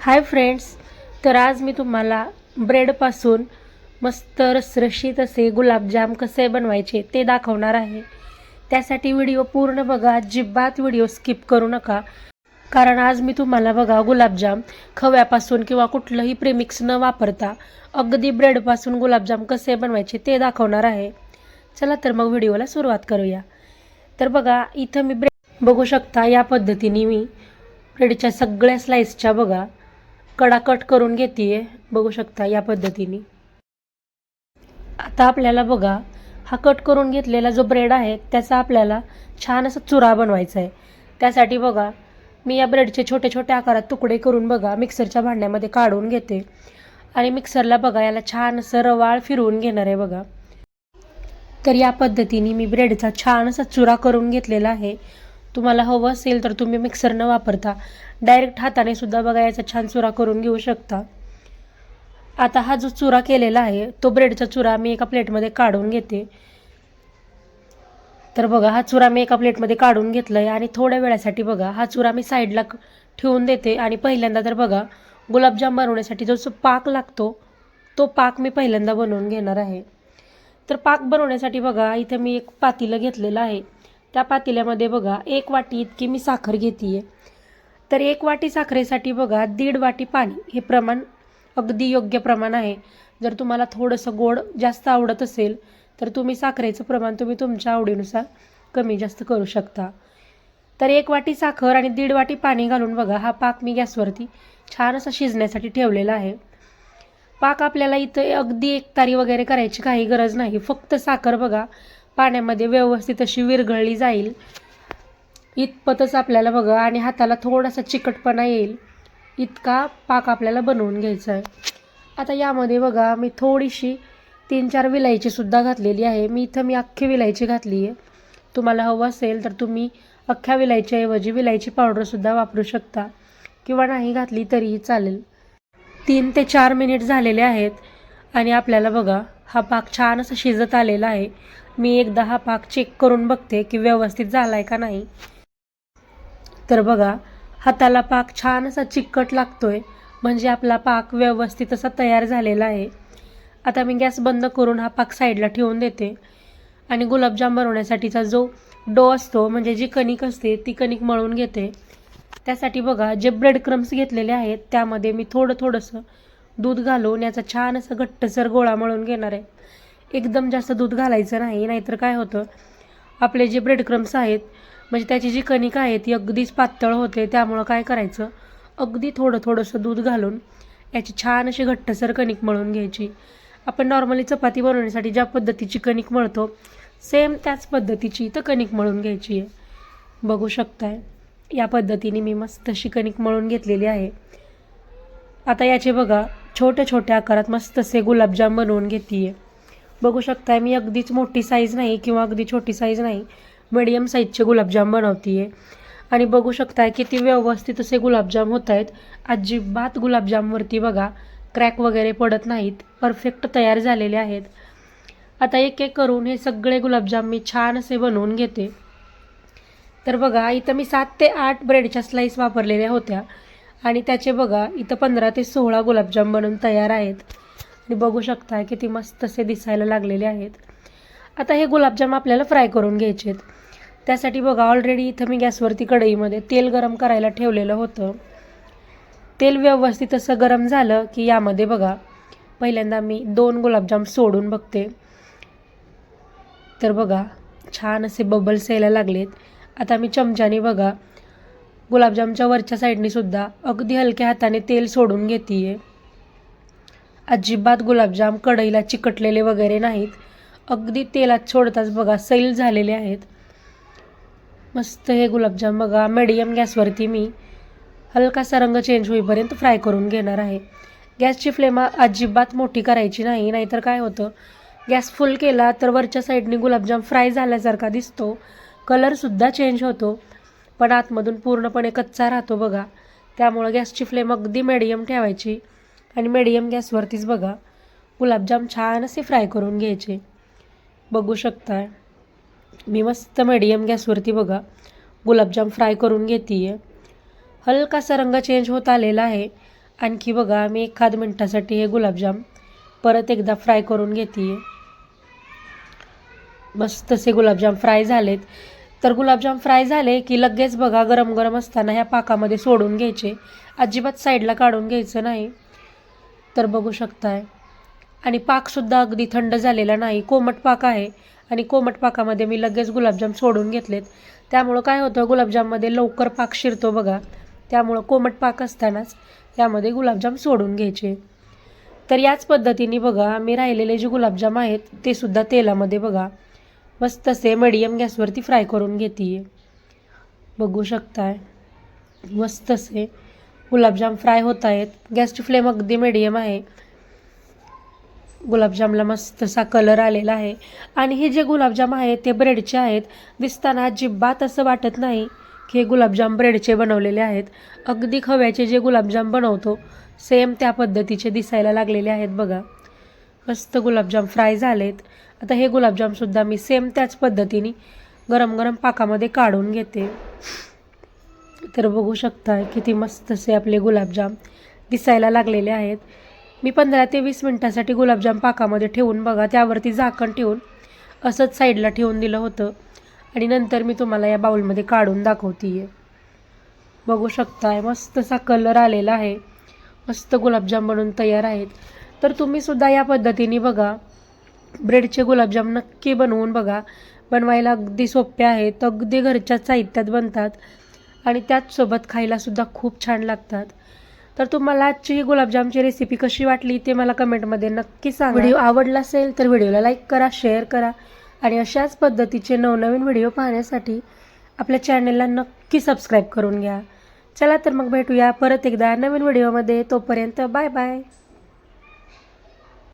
Hi friends तर आज मी तुम्हाला ब्रेडपासून मस्त रसरशीत असे गुलाबजाम कसे बनवायचे ते दाखवणार आहे. त्यासाठी व्हिडिओ पूर्ण बघा अजिबात व्हिडिओ स्किप करू नका. कारण आज मी तुम्हाला बघा गुलाबजाम खव्यापासून किंवा कुठलंही प्रेमिक्स न वापरता अगदी ब्रेडपासून गुलाबजाम कसे बनवायचे ते दाखवणार आहे. चला तर मग व्हिडिओला सुरुवात करूया. तर बघा इथं मी ब्रेड बघू शकता या पद्धतीने मी ब्रेडच्या सगळ्या स्लाईसच्या बघा. कडा कट करून घेते बघू शकता या पद्धतीने. आता आपल्याला बघा हा कट करून घेतलेला जो ब्रेड आहे त्याचा आपल्याला छान असा चुरा बनवायचा आहे त्यासाठी बघा मी या ब्रेडचे छोटे छोटे आकारात तुकडे करून बघा मिक्सरच्या भांड्यामध्ये काढून घेते. आणि मिक्सरला बघा याला छान असं रवाळ फिरवून घेणार आहे बघा. तर या पद्धतीने मी ब्रेडचा छान असा चुरा करून घेतलेला आहे. तुम्हाला हवं असेल तर तुम्ही मिक्सर न वापरता डायरेक्ट हाताने सुद्धा बघा याचा छान चुरा करून घेऊ शकता. आता हा जो चुरा केलेला आहे तो ब्रेडचा चुरा मी एका प्लेटमध्ये काढून घेते. तर बघा हा चुरा मी एका प्लेटमध्ये काढून घेतला आहे आणि थोड्या वेळासाठी बघा हा चुरा मी साईडला ठेवून देते. आणि पहिल्यांदा तर बघा गुलाबजाम बनवण्यासाठी जो जो पाक लागतो तो पाक मी पहिल्यांदा बनवून घेणार आहे. तर पाक बनवण्यासाठी बघा इथे मी एक पातीलं घेतलेलं आहे. त्या पातेल्यामध्ये बघा एक वाटी इतकी मी साखर घेते तर एक वाटी साखरेसाठी बघा दीड वाटी पाणी हे प्रमाण अगदी योग्य प्रमाण आहे. जर तुम्हाला थोडंसं गोड जास्त आवडत असेल तर तुम्ही साखरेचं प्रमाण तुम्ही तुमच्या आवडीनुसार कमी जास्त करू शकता. तर एक वाटी साखर आणि दीड वाटी पाणी घालून बघा हा पाक मी गॅसवरती छान असा शिजण्यासाठी ठेवलेला आहे. पाक आपल्याला इथं अगदी एक तारी वगैरे करायची काही गरज नाही. फक्त साखर बघा पाण्यामध्ये व्यवस्थित अशी विरघळली जाईल. इतपतच आपल्याला बघा आणि हाताला थोडासा चिकटपणा येईल. इतका पाक आपल्याला बनवून घ्यायचा आहे. आता यामध्ये बघा मी थोडीशी तीन चार विलायचीसुद्धा घातलेली आहे. मी इथं मी अख्खी विलायची घातली आहे. तुम्हाला हवं असेल तर तुम्ही अख्ख्या विलायचीऐवजी विलायची पावडरसुद्धा वापरू शकता. किंवा नाही घातली तरीही चालेल. तीन ते चार मिनिट झालेले आहेत. आणि आपल्याला बघा हा पाक छान असा शिजत आलेला आहे. मी एकदा हा पाक चेक करून बघते की व्यवस्थित झाला आहे का नाही. तर बघा हाताला पाक छान असा चिकट लागतोय. म्हणजे आपला पाक व्यवस्थित असा तयार झालेला आहे. आता मी गॅस बंद करून हा पाक साईडला ठेवून देते. आणि गुलाबजाम बनवण्यासाठीचा जो डो असतो म्हणजे जी कणिक असते ती कणिक मळून घेते. त्यासाठी बघा जे ब्रेड क्रम्स घेतलेले आहेत त्यामध्ये मी थोडं थोडंसं दूध घालून याचा छान असं घट्टसर गोळा मळून घेणार आहे. एकदम जास्त दूध घालायचं नाही नाहीतर काय होतं? आपले जे ब्रेड क्रम्स आहेत म्हणजे त्याची जी कणिक आहे ती अगदीच पातळ होते. त्यामुळं काय करायचं? अगदी थोडं थोडंसं दूध घालून याची छान अशी घट्टसर कणिक मळून घ्यायची. आपण नॉर्मली चपाती बनवण्यासाठी ज्या पद्धतीची कणिक मळतो सेम त्याच पद्धतीची इथं कणिक मळून घ्यायची आहे. बघू शकताय या पद्धतीने मी मस्त अशी कणिक मळून घेतलेली आहे. आता याचे बघा छोट्या छोट्या आकारात मस्त असे गुलाबजाम बनवून घेते आहे बघू शकताय मी अगदीच मोठी साईज नाही किंवा अगदी छोटी साईज नाही मिडियम साईजचे गुलाबजाम बनवते आहे आणि बघू शकताय किती व्यवस्थित असे गुलाबजाम होत आहेत अजिबात गुलाबजामवरती बघा क्रॅक वगैरे पडत नाहीत. परफेक्ट तयार झालेले आहेत. आता एक एक करून हे सगळे गुलाबजाम मी छान असे बनवून घेते. तर बघा इथं मी सात ते आठ ब्रेडच्या स्लाईस वापरलेल्या होत्या. आणि त्याचे बघा इथं पंधरा ते सोळा गुलाबजाम बनून तयार आहेत. आणि बघू शकता किती मस्त असे दिसायला लागलेले आहेत. आता हे गुलाबजाम आपल्याला फ्राय करून घ्यायचे आहेत त्यासाठी बघा ऑलरेडी इथं मी गॅसवरती कढईमध्ये तेल गरम करायला ठेवलेलं होतं. तेल व्यवस्थित असं गरम झालं की यामध्ये बघा पहिल्यांदा मी दोन गुलाबजाम सोडून बघते. तर बघा छान असे बबल्स यायला लागलेत. आता मी चमच्याने बघा गुलाबजामच्या वरच्या साईडने सुद्धा अगदी हलक्या हाताने तेल सोडून घेते आहे अजिबात गुलाबजाम कढईला चिकटलेले वगैरे नाहीत. अगदी तेलात सोडताच बघा सैल झालेले आहेत. मस्त हे गुलाबजाम बघा मिडियम गॅसवरती मी हलकासा रंग चेंज होईपर्यंत फ्राय करून घेणार आहे. गॅसची फ्लेम अजिबात मोठी करायची नाही नाहीतर काय होतं? गॅस फुल केला तर वरच्या साईडने गुलाबजाम फ्राय झाल्यासारखा दिसतो. कलरसुद्धा चेंज होतो. पण आतमधून पूर्णपणे कच्चा राहतो बघा. त्यामुळं गॅसची फ्लेम अगदी मिडियम ठेवायची आणि मिडियम गॅसवरतीच बघा. गुलाबजाम छान असे फ्राय करून घ्यायचे. बघू शकताय. मी मस्त मिडियम गॅसवरती बघा. गुलाबजाम फ्राय करून घेते आहे हलकासा रंग चेंज होत आलेला आहे. आणखी बघा मी एखाद मिनटासाठी हे गुलाबजाम परत एकदा फ्राय करून घेते मस्त असे गुलाबजाम फ्राय झालेत. तर गुलाबजाम फ्राय झाले की लगेच बघा गरम गरम असताना ह्या पाकामध्ये सोडून घ्यायचे. अजिबात साईडला काढून घ्यायचं नाही. तर बघू शकताय. आणि पाकसुद्धा अगदी थंड झालेला नाही. कोमट पाक आहे. आणि कोमट पाकामध्ये मी लगेच गुलाबजाम सोडून घेतलेत. त्यामुळं काय होतं गुलाबजाममध्ये लवकर पाक शिरतो बघा. त्यामुळं कोमट पाक असतानाच त्यामध्ये गुलाबजाम सोडून घ्यायचे. तर याच पद्धतीने बघा मी राहिलेले जे गुलाबजाम आहेत ते सुद्धा तेलामध्ये बघा. मस्त तसे मीडियम गॅसवरती फ्राय करून घेते बघू शकताय. मस्त असे गुलाबजाम फ्राय होत आहेत गॅसची फ्लेम अगदी मिडियम आहे. गुलाबजामला मस्त असा कलर आलेला आहे. आणि हे जे गुलाबजाम आहेत ते ब्रेडचे आहेत. दिसताना अजिबात असं वाटत नाही की हे गुलाबजाम ब्रेडचे बनवलेले आहेत. अगदी खव्याचे जे गुलाबजाम बनवतो सेम त्या पद्धतीचे दिसायला लागलेले आहेत बघा. मस्त गुलाबजाम फ्राय झालेत. आता हे गुलाबजामसुद्धा मी सेम त्याच पद्धतीने गरम गरम पाकामध्ये काढून घेते. तर बघू शकताय किती मस्त असे आपले गुलाबजाम दिसायला लागलेले आहेत. मी पंधरा ते वीस मिनटासाठी गुलाबजाम पाकामध्ये ठेवून बघा त्यावरती झाकण ठेवून असंच साईडला ठेवून दिलं होतं. आणि नंतर मी तुम्हाला या बाउलमध्ये काढून दाखवते बघू शकताय मस्त असा कलर आलेला आहे. मस्त गुलाबजाम बनून तयार आहेत. तर तुम्हीसुद्धा या पद्धतीने बघा. ब्रेडचे गुलाबजाम नक्की बनवून बघा. बनवायला अगदी सोपे आहेत. अगदी घरच्या साहित्यात बनतात. आणि त्याचसोबत खायलासुद्धा खूप छान लागतात. तर तुम्हाला आजची ही गुलाबजामची रेसिपी कशी वाटली ते मला कमेंटमध्ये नक्की सांगा. व्हिडिओ आवडला असेल तर व्हिडिओला लाईक करा शेअर करा. आणि अशाच पद्धतीचे नवनवीन व्हिडिओ पाहण्यासाठी आपल्या चॅनलला नक्की सबस्क्राईब करून घ्या. चला तर मग भेटूया परत एकदा नवीन व्हिडिओमध्ये. तोपर्यंत बाय बाय